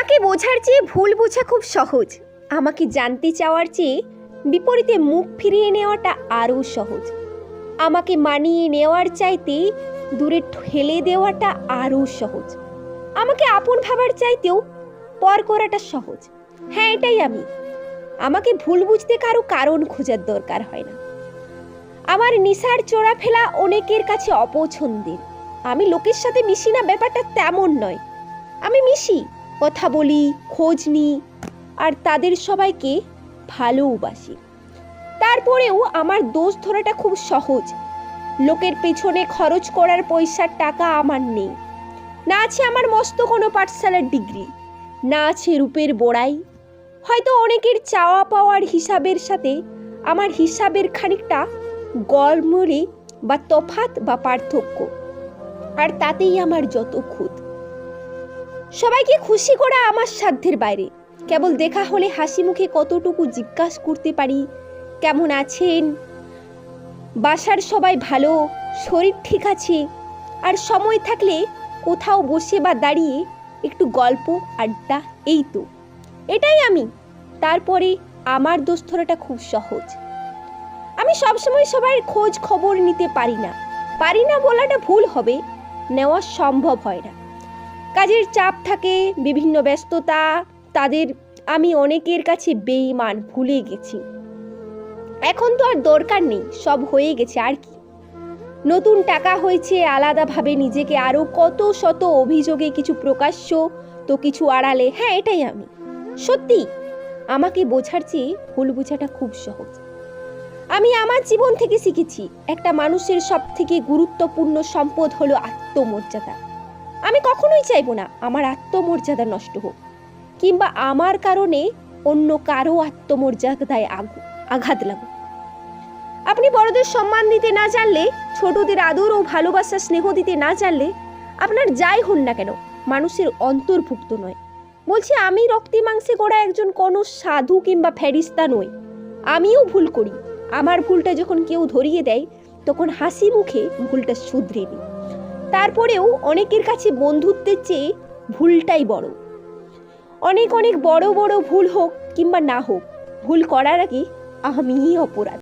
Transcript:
আমাকে বোঝার চেয়ে ভুল বোঝা খুব সহজ। আমাকে জানতে চাওয়ার চেয়ে বিপরীতে মুখ ফিরিয়ে নেওয়াটা আরও সহজ। আমাকে মানিয়ে নেওয়ার চাইতে দূরে ঠেলে দেওয়াটা আরও সহজ। আমাকে আপন ভাবার চাইতেও পর করাটা সহজ। হ্যাঁ এটাই আমি। আমাকে ভুল বুঝতে কারও কারণ খোঁজার দরকার হয় না। আমার নিশার চোরা ফেলা অনেকের কাছে অপছন্দের। আমি লোকের সাথে মিশি না, ব্যাপারটা তেমন নয়। আমি মিশি। কথা বলি, খোঁজ নিই আর তাদের সবাইকে ভালোবাসি তারপরেও আমার দোষ ধরাটা খুব সহজ। লোকের পেছনে খরচ করার পয়সার টাকা আমার নেই। না আছে আমার মস্ত কোনো পাঠশালার ডিগ্রি, না আছে রূপের বড়াই। হয়তো অনেকের চাওয়া পাওয়ার হিসাবের সাথে আমার হিসাবের খানিকটা গড়মড়ে বা তফাত বা পার্থক্য। আর তাতেই আমার যত খুঁত। সবাইকে খুশি করা আমার সাধ্যের বাইরে। কেবল দেখা হলে হাসি মুখে কতটুকু জিজ্ঞাসা করতে পারি? কেমন আছেন? বাসার সবাই ভালো? শরীর ঠিক আছে? আর সময় থাকলে কোথাও বসে বা দাঁড়িয়ে একটু গল্প, আড্ডা, এই তো। এটাই আমি। তারপরে আমার দোষ ধরাটা খুব সহজ। আমি সবসময় সবার খোঁজ খবর নিতে পারি না। পারি না বলাটা ভুল হবে, নেওয়া সম্ভব হয় না। কাজের চাপ থাকে, বিভিন্ন ব্যস্ততা, তাদের আমি অনেকের কাছে বেইমান ভুলে গেছি। এখন তো আর দরকার নেই, সব হয়ে গেছে, আর কি? নতুন টাকা হয়েছে, আলাদাভাবে নিজেকে আরও কত শত অভিযোগে কিছু প্রকাশ্য তো কিছু আড়ালে হ্যাঁ এটাই আমি। সত্যি, আমাকে বোঝার চেয়ে ভুল বোঝাটা খুব সহজ। আমি আমার জীবন থেকে শিখেছি, একটা মানুষের সব থেকে গুরুত্বপূর্ণ সম্পদ হলো আত্মমর্যাদা। আমি কখনোই চাইব না আমার আত্মমর্যাদা নষ্ট হোক, কিংবা আমার কারণে অন্য কারও আত্মমর্যাদায় আগু, আঘাত লাগুক। আপনি বড়দের সম্মান দিতে না জানলে, ছোটদের আদর ও ভালোবাসা, স্নেহ দিতে না জানলে আপনার যাই হন না কেন, মানুষের অন্তর্ভুক্ত নয়। বলছি, আমি রক্তে মাংসে গড়া একজন কোনো সাধু কিংবা ফেরিস্তা নই। আমিও ভুল করি। আমার ভুলটা যখন কেউ ধরিয়ে দেয়, তখন হাসি মুখে ভুলটা শুধরে নিই। তারপরেও অনেকের কাছে বন্ধুত্বের চেয়ে ভুলটাই বড়। অনেক অনেক বড় বড় ভুল হোক কিংবা না হোক, ভুল করার আগে আমিই অপরাধ।